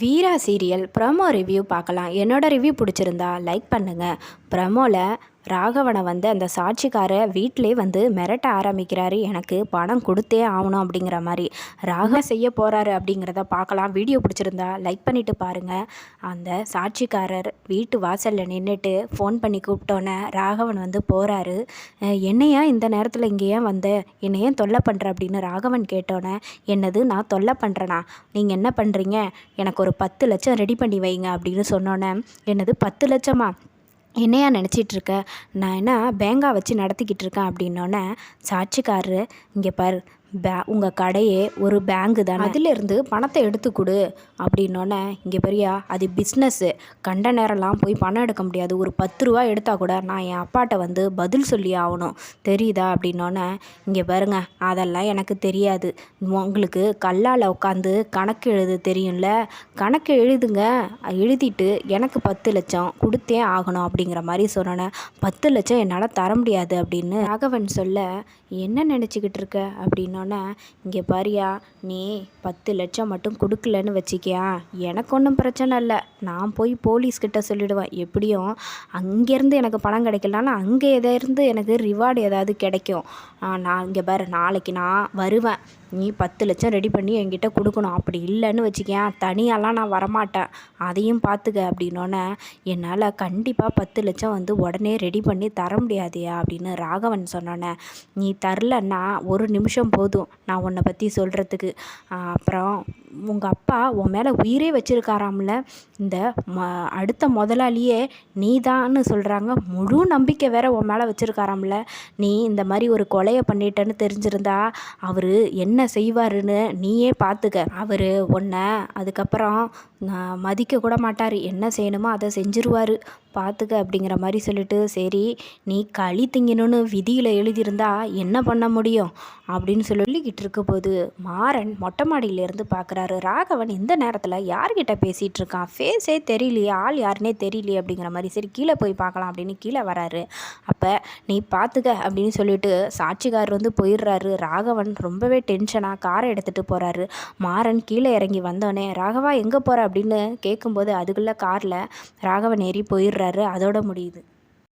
வீரா serial promo review பார்க்கலாம். என்னோடய review பிடிச்சிருந்தா லைக் பண்ணுங்கள் ப்ரமோவில் ராகவனை வந்து அந்த சாட்சிக்கார வீட்டிலே வந்து மிரட்ட ஆரம்பிக்கிறாரு. எனக்கு பணம் கொடுத்தே ஆகணும் அப்படிங்கிற மாதிரி. ராக செய்ய போகிறாரு அப்படிங்கிறத பார்க்கலாம். வீடியோ பிடிச்சிருந்தா லைக் பண்ணிவிட்டு பாருங்கள் அந்த சாட்சிக்காரர் வீட்டு வாசலில் நின்றுட்டு ஃபோன் பண்ணி கூப்பிட்டோன்னே ராகவன் வந்து போகிறாரு என்னையா இந்த நேரத்தில் இங்கே ஏன் வந்த? என்னை ஏன் தொல்லை பண்ணுற அப்படின்னு ராகவன் கேட்டோன்னே என்னது நான் தொல்லை பண்ணுறேனா நீங்கள் என்ன பண்ணுறீங்க எனக்கு ஒரு பத்து லட்சம் ரெடி பண்ணி வைங்க அப்படின்னு சொன்னோன்னே என்னது பத்து லட்சமா? என்னையா நினச்சிட்ருக்க? நான் என்ன பேங்கா வச்சு நடத்திக்கிட்டு இருக்கேன் அப்படின்னோடனே சாட்சிக்காரரு இங்கே பாரு பே உங்கள் கடையே ஒரு பேங்கு தானே? அதிலிருந்து பணத்தை எடுத்து கொடு அப்படின்னோடனே இங்கே பெரியா அது பிஸ்னஸ்ஸு கண்ட நேரம்லாம் போய் பணம் எடுக்க முடியாது. ஒரு பத்து ரூபா எடுத்தால் கூட நான் என் அப்பாட்ட வந்து பதில் சொல்லி ஆகணும் தெரியுதா? அப்படின்னோடனே இங்கே பாருங்க அதெல்லாம் எனக்கு தெரியாது. உங்களுக்கு கல்லால் உட்காந்து கணக்கு எழுது தெரியும்ல? கணக்கு எழுதுங்க. எழுதிட்டு எனக்கு பத்து லட்சம் கொடுத்தே ஆகணும். அப்படிங்கிற மாதிரி சொன்னோன்னே பத்து லட்சம் என்னால் தர முடியாது அப்படின்னு ராகவன் சொல்ல என்ன நினச்சிக்கிட்டு இருக்க? சொன்னோன்னே இங்கே பாரியா நீ பத்து லட்சம் மட்டும் கொடுக்கலன்னு வச்சிக்கியா? எனக்கு ஒன்றும் பிரச்சனை இல்லை. நான் போய் போலீஸ்கிட்ட சொல்லிவிடுவேன் எப்படியும் அங்கேருந்து எனக்கு பணம் கிடைக்கலனாலும் அங்கே எதாவது எனக்கு ரிவார்டு ஏதாவது கிடைக்கும். நான் இங்கே பாரு நாளைக்கு நான் வருவேன். நீ பத்து லட்சம் ரெடி பண்ணி என்கிட்ட கொடுக்கணும். அப்படி இல்லைன்னு வச்சுக்கேன் தனியாலாம் நான் வரமாட்டேன். அதையும் பார்த்துக்க அப்படின்னோடனே என்னால் கண்டிப்பாக பத்து லட்சம் வந்து உடனே ரெடி பண்ணி தர முடியாதியா அப்படின்னு ராகவன் சொன்னோன்னே நீ தரலன்னா ஒரு நிமிஷம் போதும். நான் உன்னை பற்றி சொல்கிறதுக்கு அப்புறம் உங்கள் அப்பா உன் மேலே உயிரே வச்சுருக்காராம்ல. இந்த ம அடுத்த முதலாளியே நீ தான்னு சொல்கிறாங்க முழு நம்பிக்கை வேற உன் மேலே வச்சுருக்காராம்ல. நீ இந்த மாதிரி ஒரு கொலையை பண்ணிட்டேன்னு தெரிஞ்சிருந்தா அவர் என்ன செய்வாருன்னு நீயே பார்த்துக்க அவர் உன்னை அதுக்கப்புறம் மதிக்க கூட மாட்டார். என்ன செய்யணுமோ அதை செஞ்சிருவார். பார்த்துக்க அப்படிங்கிற மாதிரி சொல்லிட்டு சரி நீ களி திங்கணும்னு விதியில் எழுதியிருந்தா என்ன பண்ண முடியும்? அப்படின்னு சொல்லிக்கிட்டு இருக்க போது மாறன் மொட்டை மாடியிலேருந்து பார்க்குறாரு ராகவன் இந்த நேரத்தில் யார்கிட்ட பேசிகிட்டு இருக்கான்? ஃபேஸே தெரியலையே ஆள் யாருன்னே தெரியலையே அப்படிங்கிற மாதிரி. சரி கீழே போய் பார்க்கலாம் அப்படின்னு கீழே வராரு. அப்போ நீ பார்த்துக்க அப்படின்னு சொல்லிட்டு சாட்சிகார் வந்து போயிடுறாரு. ராகவன் ரொம்பவே டென்ஷனாக காரை எடுத்துகிட்டு போகிறாரு மாறன் கீழே இறங்கி வந்தோடனே ராகவா எங்கே போகிற அப்படின்னு கேட்கும்போது அதுக்குள்ளே காரில் ராகவன் ஏறி போயிடுறாரு. அதோட முடியுது.